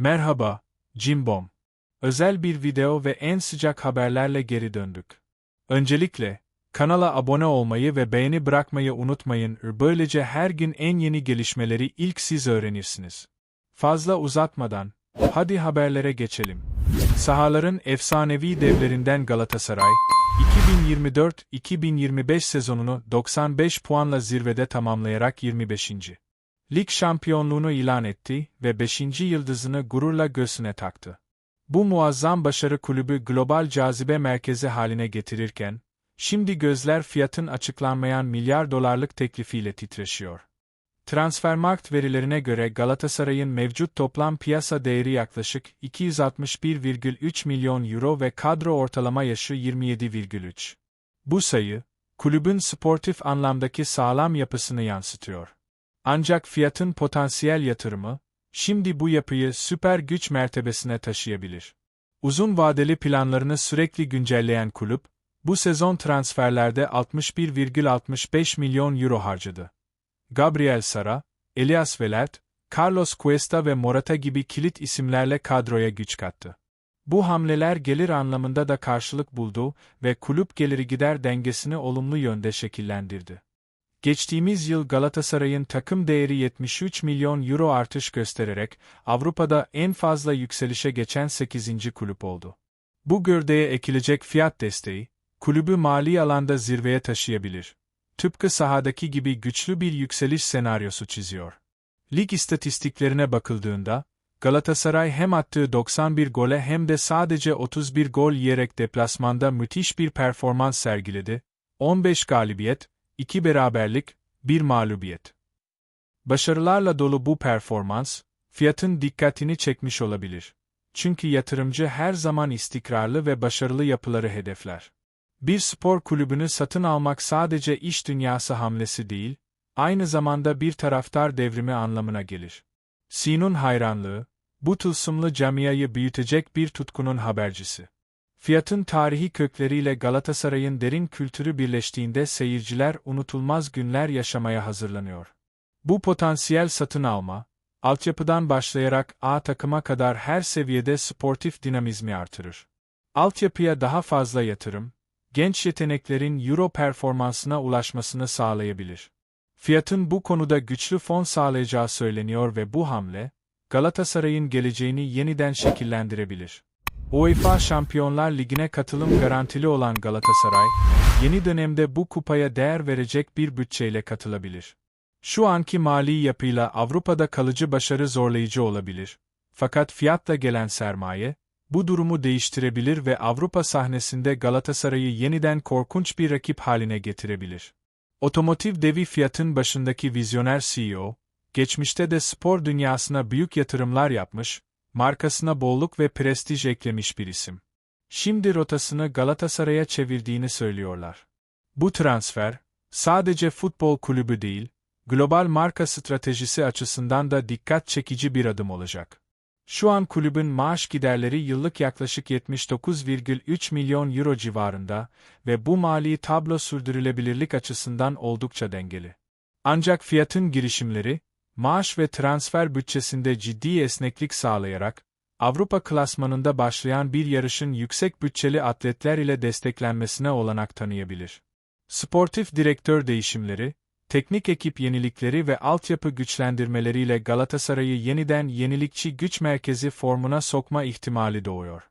Merhaba, Cimbom. Özel bir video ve en sıcak haberlerle geri döndük. Öncelikle, kanala abone olmayı ve beğeni bırakmayı unutmayın. Böylece her gün en yeni gelişmeleri ilk siz öğrenirsiniz. Fazla uzatmadan, hadi haberlere geçelim. Sahaların efsanevi devlerinden Galatasaray, 2024-2025 sezonunu 95 puanla zirvede tamamlayarak 25. Lig şampiyonluğunu ilan etti ve 5. yıldızını gururla göğsüne taktı. Bu muazzam başarı kulübü global cazibe merkezi haline getirirken, şimdi gözler fiyatın açıklanmayan milyar dolarlık teklifiyle titreşiyor. Transfermarkt verilerine göre Galatasaray'ın mevcut toplam piyasa değeri yaklaşık 261,3 milyon euro ve kadro ortalama yaşı 27,3. Bu sayı, kulübün sportif anlamdaki sağlam yapısını yansıtıyor. Ancak fiyatın potansiyel yatırımı, şimdi bu yapıyı süper güç mertebesine taşıyabilir. Uzun vadeli planlarını sürekli güncelleyen kulüp, bu sezon transferlerde 61,65 milyon euro harcadı. Gabriel Sara, Elias Velat, Carlos Cuesta ve Morata gibi kilit isimlerle kadroya güç kattı. Bu hamleler gelir anlamında da karşılık buldu ve kulüp geliri gider dengesini olumlu yönde şekillendirdi. Geçtiğimiz yıl Galatasaray'ın takım değeri 73 milyon euro artış göstererek Avrupa'da en fazla yükselişe geçen 8. kulüp oldu. Bu gördeye ekilecek fiyat desteği, kulübü mali alanda zirveye taşıyabilir. Tıpkı sahadaki gibi güçlü bir yükseliş senaryosu çiziyor. Lig istatistiklerine bakıldığında, Galatasaray hem attığı 91 gole hem de sadece 31 gol yiyerek deplasmanda müthiş bir performans sergiledi, 15 galibiyet, 2 beraberlik, 1 mağlubiyet. Başarılarla dolu bu performans, fiyatın dikkatini çekmiş olabilir. Çünkü yatırımcı her zaman istikrarlı ve başarılı yapıları hedefler. Bir spor kulübünü satın almak sadece iş dünyası hamlesi değil, aynı zamanda bir taraftar devrimi anlamına gelir. Sinun hayranlığı, bu tılsımlı camiayı büyütecek bir tutkunun habercisi. Fiyatın tarihi kökleriyle Galatasaray'ın derin kültürü birleştiğinde seyirciler unutulmaz günler yaşamaya hazırlanıyor. Bu potansiyel satın alma, altyapıdan başlayarak A takıma kadar her seviyede sportif dinamizmi artırır. Altyapıya daha fazla yatırım, genç yeteneklerin Euro performansına ulaşmasını sağlayabilir. Fiyatın bu konuda güçlü fon sağlayacağı söyleniyor ve bu hamle, Galatasaray'ın geleceğini yeniden şekillendirebilir. UEFA Şampiyonlar Ligi'ne katılım garantili olan Galatasaray, yeni dönemde bu kupaya değer verecek bir bütçeyle katılabilir. Şu anki mali yapıyla Avrupa'da kalıcı başarı zorlayıcı olabilir. Fakat fiyatla gelen sermaye, bu durumu değiştirebilir ve Avrupa sahnesinde Galatasaray'ı yeniden korkunç bir rakip haline getirebilir. Otomotiv devi Fiat'ın başındaki vizyoner CEO, geçmişte de spor dünyasına büyük yatırımlar yapmış, markasına bolluk ve prestij eklemiş bir isim. Şimdi rotasını Galatasaray'a çevirdiğini söylüyorlar. Bu transfer, sadece futbol kulübü değil, global marka stratejisi açısından da dikkat çekici bir adım olacak. Şu an kulübün maaş giderleri yıllık yaklaşık 79,3 milyon euro civarında ve bu mali tablo sürdürülebilirlik açısından oldukça dengeli. Ancak fiyatın girişimleri, maaş ve transfer bütçesinde ciddi esneklik sağlayarak, Avrupa klasmanında başlayan bir yarışın yüksek bütçeli atletler ile desteklenmesine olanak tanıyabilir. Sportif direktör değişimleri, teknik ekip yenilikleri ve altyapı güçlendirmeleriyle Galatasaray'ı yeniden yenilikçi güç merkezi formuna sokma ihtimali doğuyor.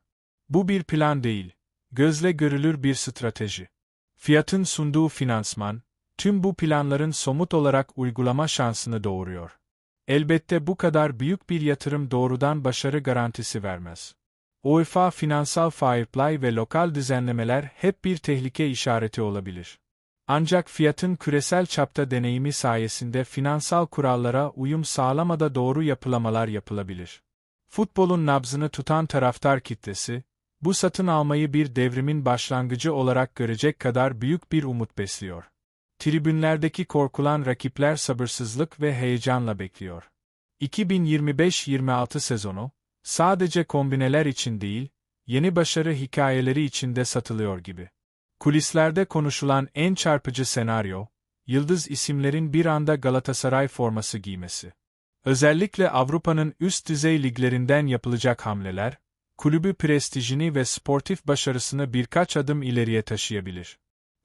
Bu bir plan değil, gözle görülür bir strateji. Fiyatın sunduğu finansman, tüm bu planların somut olarak uygulama şansını doğuruyor. Elbette bu kadar büyük bir yatırım doğrudan başarı garantisi vermez. UEFA finansal fair play ve lokal düzenlemeler hep bir tehlike işareti olabilir. Ancak fiyatın küresel çapta deneyimi sayesinde finansal kurallara uyum sağlamada doğru yapılamalar yapılabilir. Futbolun nabzını tutan taraftar kitlesi, bu satın almayı bir devrimin başlangıcı olarak görecek kadar büyük bir umut besliyor. Tribünlerdeki korkulan rakipler sabırsızlık ve heyecanla bekliyor. 2025-26 sezonu, sadece kombineler için değil, yeni başarı hikayeleri için de satılıyor gibi. Kulislerde konuşulan en çarpıcı senaryo, yıldız isimlerin bir anda Galatasaray forması giymesi. Özellikle Avrupa'nın üst düzey liglerinden yapılacak hamleler, kulübü prestijini ve sportif başarısını birkaç adım ileriye taşıyabilir.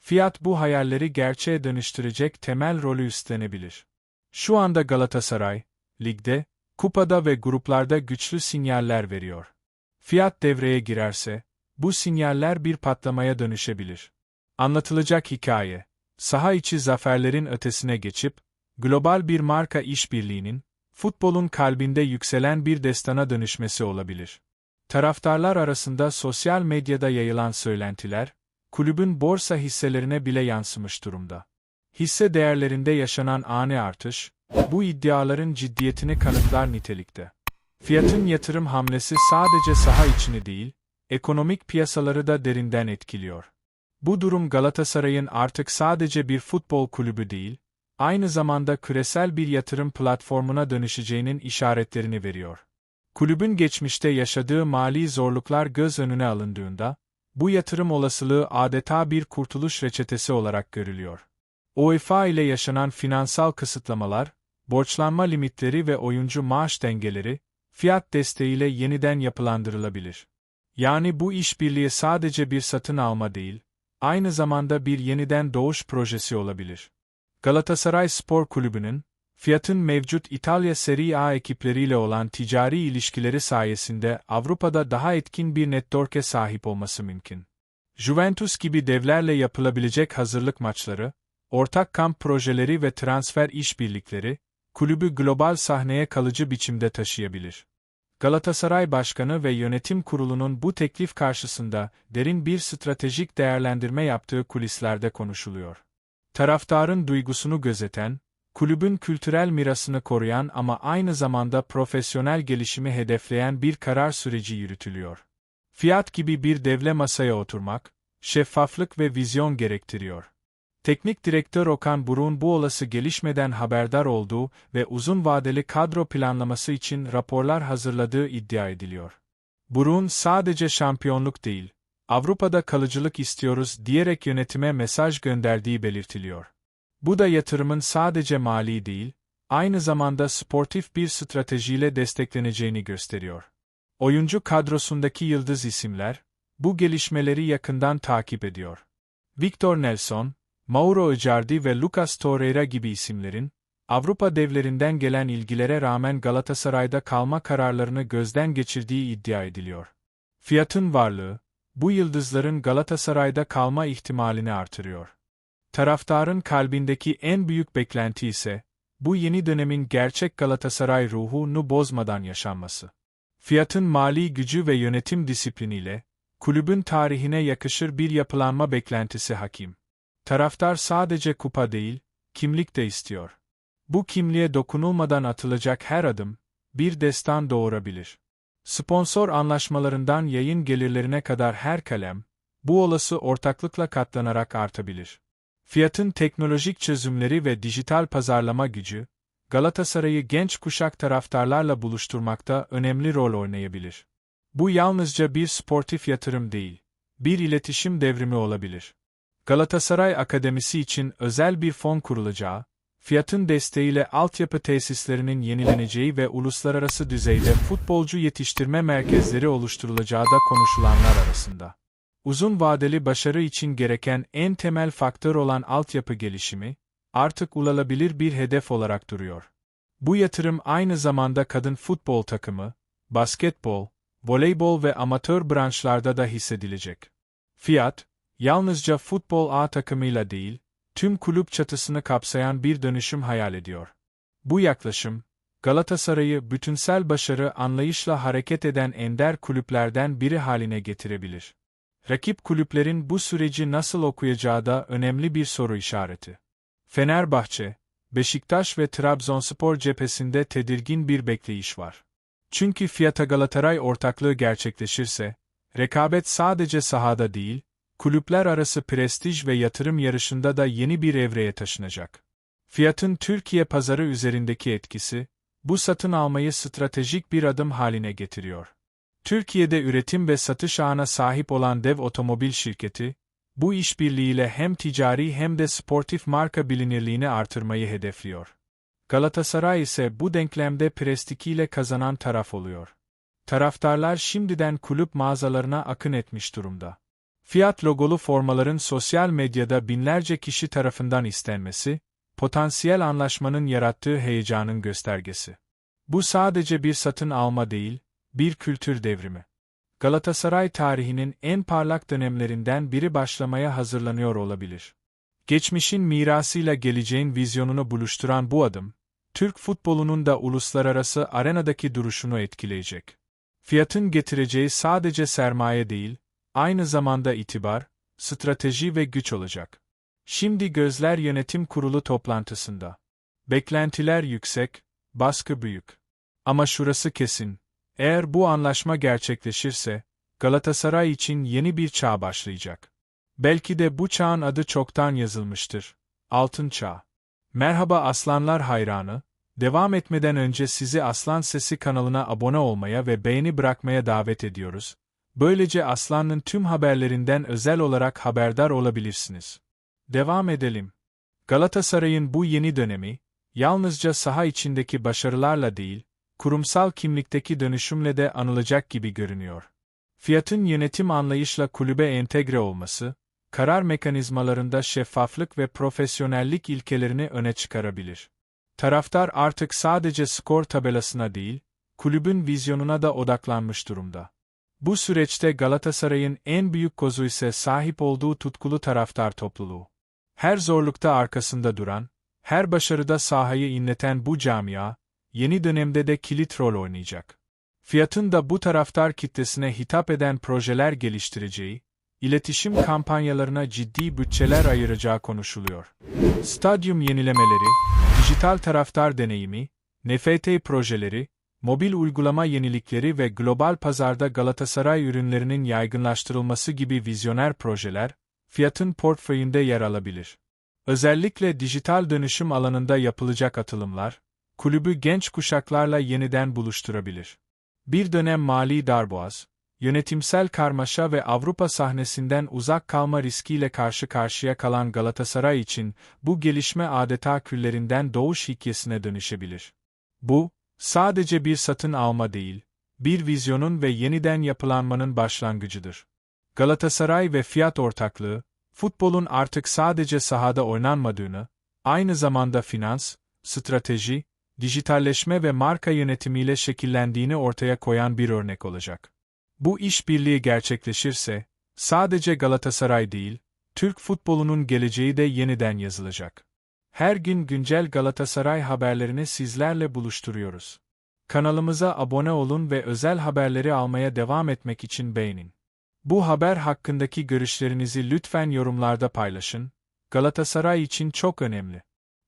Fiyat bu hayalleri gerçeğe dönüştürecek temel rolü üstlenebilir. Şu anda Galatasaray, ligde, kupada ve gruplarda güçlü sinyaller veriyor. Fiyat devreye girerse, bu sinyaller bir patlamaya dönüşebilir. Anlatılacak hikaye, saha içi zaferlerin ötesine geçip, global bir marka işbirliğinin, futbolun kalbinde yükselen bir destana dönüşmesi olabilir. Taraftarlar arasında sosyal medyada yayılan söylentiler, kulübün borsa hisselerine bile yansımış durumda. Hisse değerlerinde yaşanan ani artış, bu iddiaların ciddiyetini kanıtlar nitelikte. Fiyatın yatırım hamlesi sadece saha içini değil, ekonomik piyasaları da derinden etkiliyor. Bu durum Galatasaray'ın artık sadece bir futbol kulübü değil, aynı zamanda küresel bir yatırım platformuna dönüşeceğinin işaretlerini veriyor. Kulübün geçmişte yaşadığı mali zorluklar göz önüne alındığında, bu yatırım olasılığı adeta bir kurtuluş reçetesi olarak görülüyor. UEFA ile yaşanan finansal kısıtlamalar, borçlanma limitleri ve oyuncu maaş dengeleri, fiyat desteğiyle yeniden yapılandırılabilir. Yani bu işbirliği sadece bir satın alma değil, aynı zamanda bir yeniden doğuş projesi olabilir. Galatasaray Spor Kulübü'nün, Fiat'ın mevcut İtalya Serie A ekipleriyle olan ticari ilişkileri sayesinde Avrupa'da daha etkin bir network'e sahip olması mümkün. Juventus gibi devlerle yapılabilecek hazırlık maçları, ortak kamp projeleri ve transfer işbirlikleri, kulübü global sahneye kalıcı biçimde taşıyabilir. Galatasaray Başkanı ve Yönetim Kurulu'nun bu teklif karşısında derin bir stratejik değerlendirme yaptığı kulislerde konuşuluyor. Taraftarın duygusunu gözeten, kulübün kültürel mirasını koruyan ama aynı zamanda profesyonel gelişimi hedefleyen bir karar süreci yürütülüyor. Fiyat gibi bir devle masaya oturmak, şeffaflık ve vizyon gerektiriyor. Teknik direktör Okan Buruk'un bu olası gelişmeden haberdar olduğu ve uzun vadeli kadro planlaması için raporlar hazırladığı iddia ediliyor. Buruk'un sadece şampiyonluk değil, Avrupa'da kalıcılık istiyoruz diyerek yönetime mesaj gönderdiği belirtiliyor. Bu da yatırımın sadece mali değil, aynı zamanda sportif bir stratejiyle destekleneceğini gösteriyor. Oyuncu kadrosundaki yıldız isimler, bu gelişmeleri yakından takip ediyor. Victor Nelson, Mauro Icardi ve Lucas Torreira gibi isimlerin, Avrupa devlerinden gelen ilgilere rağmen Galatasaray'da kalma kararlarını gözden geçirdiği iddia ediliyor. Fiyatın varlığı, bu yıldızların Galatasaray'da kalma ihtimalini artırıyor. Taraftarın kalbindeki en büyük beklenti ise, bu yeni dönemin gerçek Galatasaray ruhunu bozmadan yaşanması. Fiyatın mali gücü ve yönetim disipliniyle, kulübün tarihine yakışır bir yapılanma beklentisi hakim. Taraftar sadece kupa değil, kimlik de istiyor. Bu kimliğe dokunulmadan atılacak her adım, bir destan doğurabilir. Sponsor anlaşmalarından yayın gelirlerine kadar her kalem, bu olası ortaklıkla katlanarak artabilir. Fiyatın teknolojik çözümleri ve dijital pazarlama gücü, Galatasaray'ı genç kuşak taraftarlarla buluşturmakta önemli rol oynayabilir. Bu yalnızca bir sportif yatırım değil, bir iletişim devrimi olabilir. Galatasaray Akademisi için özel bir fon kurulacağı, fiyatın desteğiyle altyapı tesislerinin yenileneceği ve uluslararası düzeyde futbolcu yetiştirme merkezleri oluşturulacağı da konuşulanlar arasında. Uzun vadeli başarı için gereken en temel faktör olan altyapı gelişimi, artık ulaşılabilir bir hedef olarak duruyor. Bu yatırım aynı zamanda kadın futbol takımı, basketbol, voleybol ve amatör branşlarda da hissedilecek. Fiyat, yalnızca futbol A takımıyla değil, tüm kulüp çatısını kapsayan bir dönüşüm hayal ediyor. Bu yaklaşım, Galatasaray'ı bütünsel başarı anlayışla hareket eden ender kulüplerden biri haline getirebilir. Rakip kulüplerin bu süreci nasıl okuyacağı da önemli bir soru işareti. Fenerbahçe, Beşiktaş ve Trabzonspor cephesinde tedirgin bir bekleyiş var. Çünkü Fiyata Galatasaray ortaklığı gerçekleşirse, rekabet sadece sahada değil, kulüpler arası prestij ve yatırım yarışında da yeni bir evreye taşınacak. Fiyatın Türkiye pazarı üzerindeki etkisi, bu satın almayı stratejik bir adım haline getiriyor. Türkiye'de üretim ve satış ağına sahip olan dev otomobil şirketi, bu işbirliğiyle hem ticari hem de sportif marka bilinirliğini artırmayı hedefliyor. Galatasaray ise bu denklemde prestikiyle kazanan taraf oluyor. Taraftarlar şimdiden kulüp mağazalarına akın etmiş durumda. Fiyat logolu formaların sosyal medyada binlerce kişi tarafından istenmesi, potansiyel anlaşmanın yarattığı heyecanın göstergesi. Bu sadece bir satın alma değil, bir kültür devrimi. Galatasaray tarihinin en parlak dönemlerinden biri başlamaya hazırlanıyor olabilir. Geçmişin mirasıyla geleceğin vizyonunu buluşturan bu adım, Türk futbolunun da uluslararası arenadaki duruşunu etkileyecek. Fiyatın getireceği sadece sermaye değil, aynı zamanda itibar, strateji ve güç olacak. Şimdi gözler yönetim kurulu toplantısında. Beklentiler yüksek, baskı büyük. Ama şurası kesin, eğer bu anlaşma gerçekleşirse, Galatasaray için yeni bir çağ başlayacak. Belki de bu çağın adı çoktan yazılmıştır. Altın Çağ. Merhaba Aslanlar hayranı, devam etmeden önce sizi Aslan Sesi kanalına abone olmaya ve beğeni bırakmaya davet ediyoruz. Böylece Aslan'ın tüm haberlerinden özel olarak haberdar olabilirsiniz. Devam edelim. Galatasaray'ın bu yeni dönemi, yalnızca saha içindeki başarılarla değil, kurumsal kimlikteki dönüşümle de anılacak gibi görünüyor. Fiyatın yönetim anlayışla kulübe entegre olması, karar mekanizmalarında şeffaflık ve profesyonellik ilkelerini öne çıkarabilir. Taraftar artık sadece skor tabelasına değil, kulübün vizyonuna da odaklanmış durumda. Bu süreçte Galatasaray'ın en büyük kozu ise sahip olduğu tutkulu taraftar topluluğu. Her zorlukta arkasında duran, her başarıda sahayı inleten bu camia, yeni dönemde de kilit rol oynayacak. Fiyatın da bu taraftar kitlesine hitap eden projeler geliştireceği, iletişim kampanyalarına ciddi bütçeler ayıracağı konuşuluyor. Stadyum yenilemeleri, dijital taraftar deneyimi, NFT projeleri, mobil uygulama yenilikleri ve global pazarda Galatasaray ürünlerinin yaygınlaştırılması gibi vizyoner projeler, fiyatın portföyünde yer alabilir. Özellikle dijital dönüşüm alanında yapılacak atılımlar, kulübü genç kuşaklarla yeniden buluşturabilir. Bir dönem mali darboğaz, yönetimsel karmaşa ve Avrupa sahnesinden uzak kalma riskiyle karşı karşıya kalan Galatasaray için bu gelişme adeta küllerinden doğuş hikayesine dönüşebilir. Bu, sadece bir satın alma değil, bir vizyonun ve yeniden yapılanmanın başlangıcıdır. Galatasaray ve fiyat ortaklığı, futbolun artık sadece sahada oynanmadığını, aynı zamanda finans, strateji, dijitalleşme ve marka yönetimiyle şekillendiğini ortaya koyan bir örnek olacak. Bu işbirliği gerçekleşirse, sadece Galatasaray değil, Türk futbolunun geleceği de yeniden yazılacak. Her gün güncel Galatasaray haberlerini sizlerle buluşturuyoruz. Kanalımıza abone olun ve özel haberleri almaya devam etmek için beğenin. Bu haber hakkındaki görüşlerinizi lütfen yorumlarda paylaşın. Galatasaray için çok önemli.